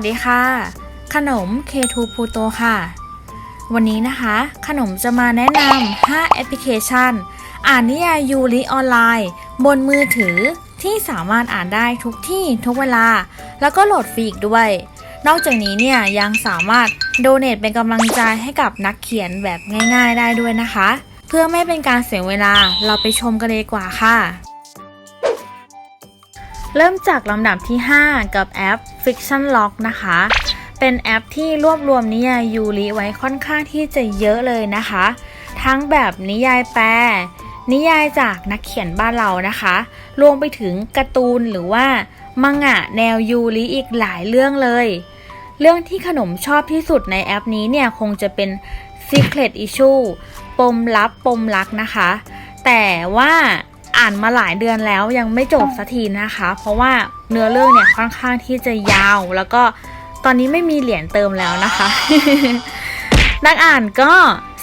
วัสดีค่ะ ขนม K2 Puto ค่ะ วันนี้นะคะ ขนมจะมาแนะนำ 5 แอปพลิเคชัน อ่านนิยายยูริออนไลน์ บนมือถือที่สามารถอ่านได้ทุกที่ทุกเวลา แล้วก็โหลดฟรีอีกด้วย นอกจากนี้เนี่ยยังสามารถโดเน a เป็นกำลังใจให้กับนักเขียนแบบง่ายๆได้ด้วยนะคะ เพื่อไม่เป็นการเสียเวลาเราไปชมกันเลยกว่าค่ะ เริ่มจากลำดับที่ 5 กับแอป Fiction Lock นะคะ เป็นแอปที่รวบรวมนิยายยูริไว้ค่อนข้างที่จะเยอะเลยนะคะ ทั้งแบบนิยายแปล นิยายจากนักเขียนบ้านเรานะคะ รวมไปถึงการ์ตูนหรือว่ามังงะแนวยูริอีกหลายเรื่องเลย เรื่องที่ขนมชอบที่สุดในแอปนี้เนี่ยคงจะเป็น Secret Issue ปมลับปมรักนะคะ แต่ว่าอ่านมาหลายเดือนแล้วยังไม่จบสักทีนะคะ เพราะว่า เนื้อเรื่องเนี่ยค่อนข้างที่จะยาว แล้วก็ตอนนี้ไม่มีเหรียญเติมแล้วนะคะ นักอ่านก็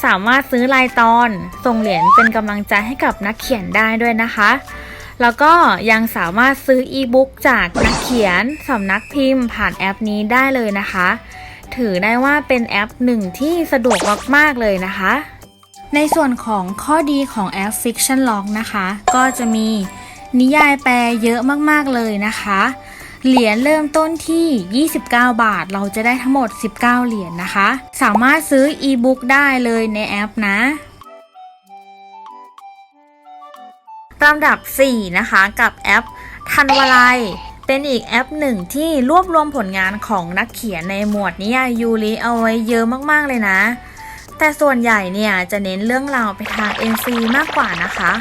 สามารถซื้อรายตอนส่งเหรียญเป็นกำลังใจให้กับนักเขียนได้ด้วยนะคะ แล้วก็ยังสามารถซื้ออีบุ๊กจากนักเขียนสำนักพิมพ์ ผ่านแอปนี้ได้เลยนะคะ ถือได้ว่าเป็นแอปหนึ่งที่สะดวกมากๆเลยนะคะ ในส่วนของข้อดีของแอป Fiction Log นะคะ ก็จะมี นิยายแปลเยอะมากๆเลยนะคะ เหรียญเริ่มต้นที่ 29 บาท เราจะได้ทั้งหมด 19 เหรียญนะคะ สามารถซื้ออีบุ๊กได้เลยในแอปนะลำดับ 4 นะคะ กับแอปทันวลัย เป็นอีกแอปหนึ่งที่รวบรวมผลงานของนักเขียนในหมวดนิยายยูริเอาไว้เยอะมากๆเลยนะ แต่ส่วนใหญ่เนี่ยจะเน้นเรื่องราวไปทาง NC มากกว่านะคะ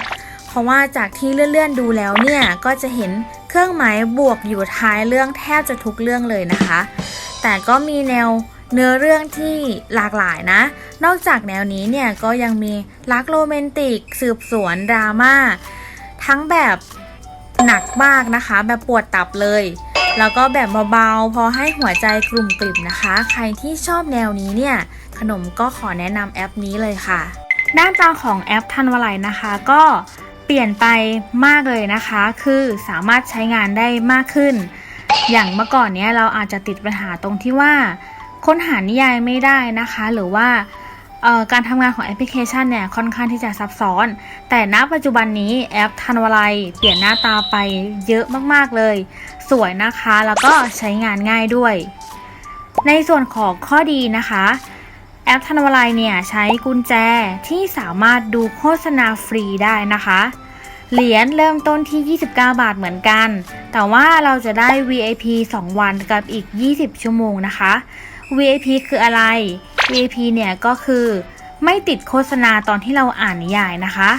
ราะว่าจากที่เลื่อนๆดูแล้วเนี่ยก็จะเห็นเครื่องหมายบวกอยู่ท้ายเรื่องแทบจะทุกเรื่องเลยนะคะ แต่ก็มีแนวเนื้อเรื่องที่หลากหลายนะ นอกจากแนวนี้เนี่ยก็ยังมีรักโรแมนติก สืบสวนดราม่าทั้งแบบหนักมากนะคะ แบบปวดตับเลย แล้วก็แบบเบาๆ พอให้หัวใจกลุ่มกลิ่มนะคะ ใครที่ชอบแนวนี้เนี่ย ขนมก็ขอแนะนำแอปนี้เลยค่ะหน้าตาของแอปทันวลัยนะคะ ก็ เปลี่ยนไปมากเลยนะคะ คือสามารถใช้งานได้มากขึ้น อย่างเมื่อก่อนเนี้ยเราอาจจะติดปัญหาตรงที่ว่า ค้นหานิยายไม่ได้นะคะ หรือว่าการทำงานของแอปพลิเคชันเนี่ยค่อนข้างที่จะซับซ้อน แต่ณปัจจุบันนี้แอปทันวลัยเปลี่ยนหน้าตาไปเยอะมากๆเลย สวยนะคะแล้วก็ใช้งานง่ายด้วย ในส่วนของข้อดีนะคะ แอปธนวลัยเนี่ยใช้กุญแจที่สามารถดูโฆษณาฟรีได้นะคะ เหรียญเริ่มต้นที่ 29 บาทเหมือนกัน แต่ว่าเราจะได้ VIP 2 วันกับอีก 20 ชั่วโมงนะคะ VIP คืออะไร VIP เนี่ยก็คือไม่ติดโฆษณาตอนที่เราอ่านนิยายนะคะ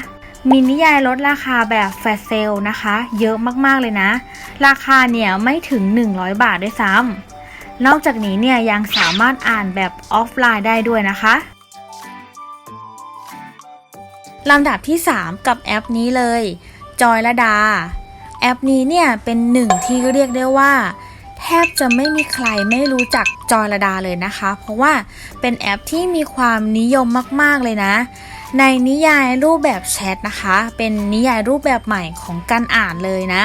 มีนิยายลดราคาแบบแฟลชเซลนะคะ เยอะมากๆเลยนะ ราคาเนี่ยไม่ถึง 100 บาทด้วยซ้ำ นอกจากนี้เนี่ยยังสามารถอ่านแบบออฟไลน์ได้ด้วยนะคะลำดับที่ 3 กับแอปนี้เลย จอยละดา แอปนี้เนี่ยเป็นหนึ่งที่เรียกได้ว่า แทบจะไม่มีใครไม่รู้จักจอยละดาเลยนะคะ เพราะว่าเป็นแอปที่มีความนิยมมาก ๆ เลยนะ ในนิยายรูปแบบแชทนะคะ เป็นนิยายรูปแบบใหม่ของการอ่านเลยนะ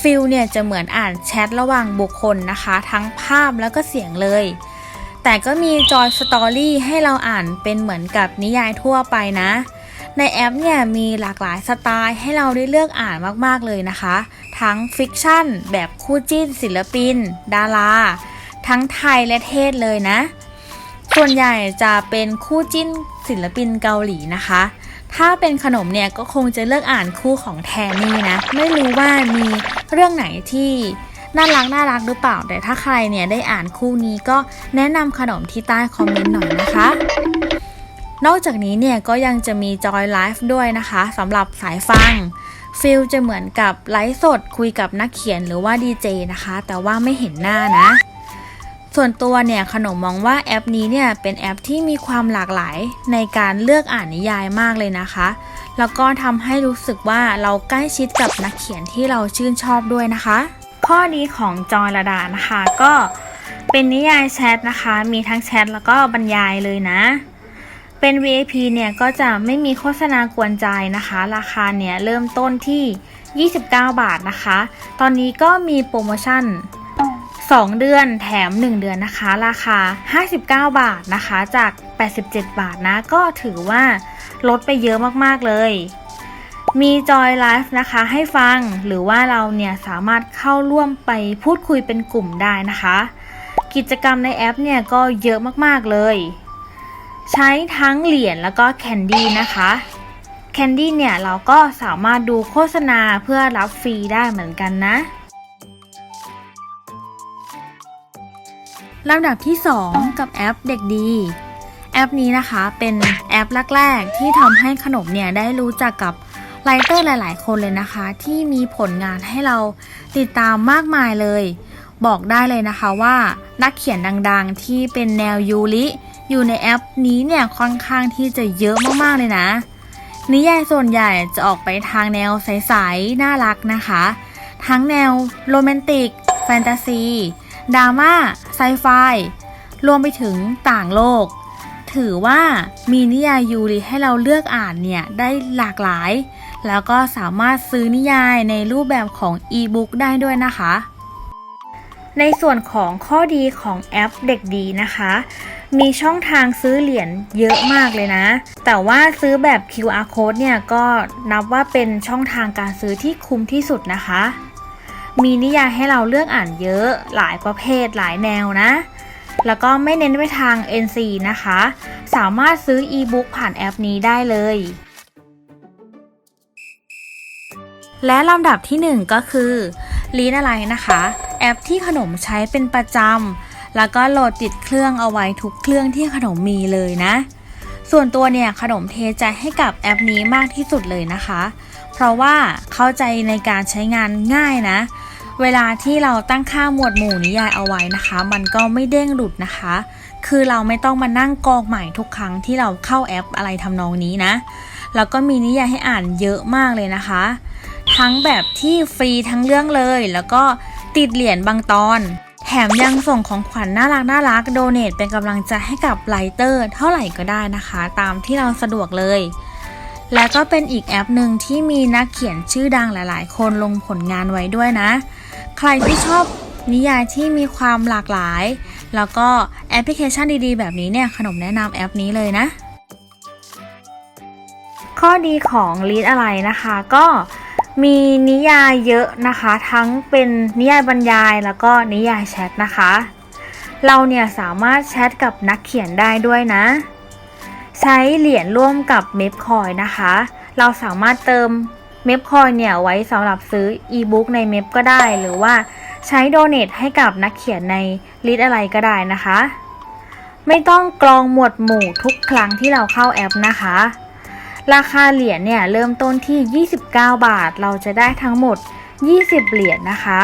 ฟิลเนี่ยจะเหมือนอ่านแชทระหว่างบุคคลนะคะ ทั้งภาพแล้วก็เสียงเลย แต่ก็มีจอยสตอรี่ให้เราอ่านเป็นเหมือนกับนิยายทั่วไปนะ ในแอปเนี่ยมีหลากหลายสไตล์ให้เราได้เลือกอ่านมากๆเลยนะคะ ทั้งฟิกชั่น แบบคู่จิ้นศิลปิน ดารา ทั้งไทยและเทศเลยนะ ส่วนใหญ่จะเป็นคู่จิ้นศิลปินเกาหลีนะคะ ถ้าเป็นขนมเนี่ยก็คงจะเลือกอ่านคู่ของแทนนี่นะ ไม่รู้ว่ามีเรื่องไหนที่น่ารักน่ารักหรือเปล่า แต่ถ้าใครเนี่ยได้อ่านคู่นี้ก็แนะนำขนมที่ใต้คอมเมนต์หน่อยนะคะ นอกจากนี้เนี่ยก็ยังจะมีจอยไลฟ์ด้วยนะคะสำหรับสายฟังฟิลจะเหมือนกับไลฟ์สดคุยกับนักเขียนหรือว่าดีเจนะคะ แต่ว่าไม่เห็นหน้านะ ส่วนตัวเนี่ยขนมมองว่าแอปนี้เนี่ยเป็นแอปที่มีความหลากหลายในการเลือกอ่านนิยายมากเลยนะคะ แล้วก็ทำให้รู้สึกว่าเราใกล้ชิดกับนักเขียนที่เราชื่นชอบด้วยนะคะ ข้อดีของจอยระดานะคะก็เป็นนิยายแชทนะคะ มีทั้งแชทแล้วก็บรรยายเลยนะ เป็น VIP เนี่ยก็จะไม่มีโฆษณากวนใจนะคะ ราคาเนี่ยเริ่มต้นที่ 29 บาทนะคะ ตอนนี้ก็มีโปรโมชั่น 2 เดือนแถม 1 เดือนนะคะ ราคา 59 บาทนะคะ จาก 87 บาทนะ ก็ถือว่าลดไปเยอะมากๆเลย มีจอยไลฟ์นะคะให้ฟังหรือว่าเราเนี่ยสามารถเข้าร่วมไปพูดคุยเป็นกลุ่มได้นะคะ กิจกรรมในแอปเนี่ยก็เยอะมากๆเลย ใช้ทั้งเหรียญแล้วก็แคนดี้นะคะแคนดี้เนี่ยเราก็สามารถดูโฆษณาเพื่อรับฟรีได้เหมือนกันนะ ลำดับที่ 2 กับแอปเด็กดี แอปนี้นะคะเป็นแอปแรกๆ ที่ทำให้ขนมเนี่ยได้รู้จักกับไลเตอร์หลาย ๆ คนเลยนะคะ ที่มีผลงานให้เราติดตามมากมายเลย บอกได้เลยนะคะว่านักเขียนดังๆ ที่เป็นแนวยูริอยู่ในแอปนี้เนี่ยค่อนข้างที่จะเยอะมากๆเลยนะ นิยายส่วนใหญ่จะออกไปทางแนวใส ๆ น่ารักนะคะ ทั้งแนวโรแมนติก แฟนตาซี ดราม่า ไซไฟ รวมไปถึงต่างโลก ถือว่ามีนิยายยูริให้เราเลือกอ่านเนี่ย ได้หลากหลาย แล้วก็สามารถซื้อนิยายในรูปแบบของอีบุ๊กได้ด้วยนะคะ ในส่วนของข้อดีของแอปเด็กดีนะคะ มีช่องทางซื้อเหรียญเยอะมากเลยนะ แต่ว่าซื้อแบบ QR code เนี่ยก็นับว่าเป็นช่องทางการซื้อที่คุ้มที่สุดนะคะ มีนิยายให้เราเลือกอ่านเยอะ หลายประเภทหลายแนวนะ แล้วก็ไม่เน้นไปทาง NC นะคะ สามารถซื้ออีบุ๊กผ่านแอปนี้ได้เลย และลำดับที่ 1 ก็คือลีนอะไรนะคะ แอปที่ขนมใช้เป็นประจำ แล้วก็โหลดติดเครื่องเอาไว้ทุกเครื่องที่ขนมมีเลยนะ ส่วนตัวเนี่ยขนมเทใจให้กับแอปนี้มากที่สุดเลยนะคะ เพราะว่าเข้าใจในการใช้งานง่ายนะ เวลาที่เราตั้งค่าหมวดหมู่นิยายเอาไว้นะคะ มันก็ไม่เด้งหลุดนะคะ คือเราไม่ต้องมานั่งกรองใหม่ทุกครั้งที่เราเข้าแอปอะไรทำนองนี้นะ แล้วก็มีนิยายให้อ่านเยอะมากเลยนะคะ ทั้งแบบที่ฟรีทั้งเรื่องเลย แล้วก็ติดเหรียญบางตอน แถมยังส่งของขวัญน่ารักน่ารักโดเนทเป็นกำลังใจให้กับไลเตอร์เท่าไหร่ก็ได้นะคะ ตามที่เราสะดวกเลยและก็เป็นอีกแอปหนึ่งที่มีนักเขียนชื่อดังหลาย ๆ คนลงผลงานไว้ด้วยนะ ใครที่ชอบนิยายที่มีความหลากหลาย แล้วก็แอปพลิเคชันดีๆ แบบนี้เนี่ย ขนมแนะนำแอปนี้เลยนะ ข้อดีของลีดอะไรนะคะ ก็มีนิยายเยอะนะคะ ทั้งเป็นนิยายบรรยายแล้วก็นิยายแชทนะคะ เราเนี่ยสามารถแชทกับนักเขียนได้ด้วยนะ ใช้เหรียญร่วมกับเมฟคอยนะคะ เราสามารถเติม เมฟคอยเนี่ยไว้สำหรับซื้ออีบุ๊กในเมฟก็ได้ หรือว่าใช้โดเนทให้กับนักเขียนในลิสอะไรก็ได้นะคะ ไม่ต้องกรองหมวดหมู่ทุกครั้งที่เราเข้าแอปนะคะ ราคาเหรียญเนี่ยเริ่มต้นที่ 29 บาท เราจะได้ทั้งหมด 20 เหรียญนะคะ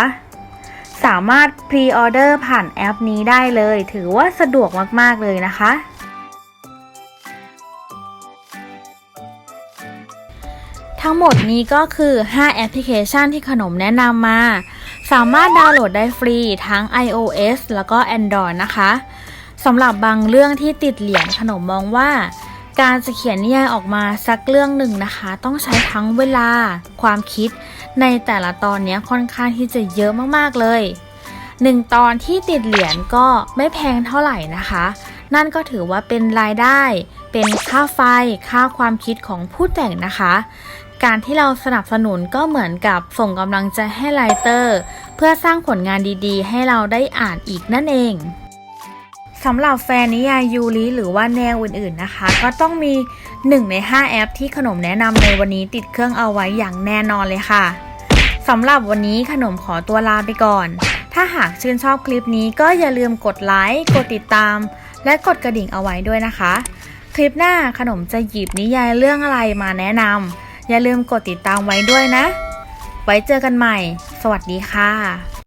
สามารถพรีออเดอร์ผ่านแอปนี้ได้เลย ถือว่าสะดวกมาก ๆ เลยนะคะ ทั้งหมดนี้ก็คือ 5 แอปพลิเคชันที่ขนมแนะนำมา สามารถดาวน์โหลดได้ฟรีทั้ง iOS แล้วก็ Android นะคะสำหรับบางเรื่องที่ติดเหรียญขนมมองว่า การจะเขียนนิยายออกมาสักเรื่องหนึ่งนะคะ ต้องใช้ทั้งเวลา ความคิด ในแต่ละตอนนี้ค่อนข้างที่จะเยอะมากๆเลยหนึ่งตอนที่ติดเหรียญก็ไม่แพงเท่าไหร่นะคะ นั่นก็ถือว่าเป็นรายได้ เป็นค่าไฟ ค่าความคิดของผู้แต่งนะคะ การที่เราสนับสนุนก็เหมือนกับส่งกำลังใจให้ไลเตอร์ เพื่อสร้างผลงานดีๆ ให้เราได้อ่านอีกนั่นเองสำหรับแฟนนิยายยูริหรือว่าแนวอื่นๆนะคะ ก็ต้องมี 1 ใน 5 แอปที่ขนมแนะนำในวันนี้ติดเครื่องเอาไว้อย่างแน่นอนเลยค่ะสำหรับวันนี้ขนมขอตัวลาไปก่อน ถ้าหากชื่นชอบคลิปนี้ก็อย่าลืมกดไลค์ กดติดตาม และกดกระดิ่งเอาไว้ด้วยนะคะ คลิปหน้าขนมจะหยิบนิยายเรื่องอะไรมาแนะนำ อย่าลืมกดติดตามไว้ด้วยนะ ไว้เจอกันใหม่ สวัสดีค่ะ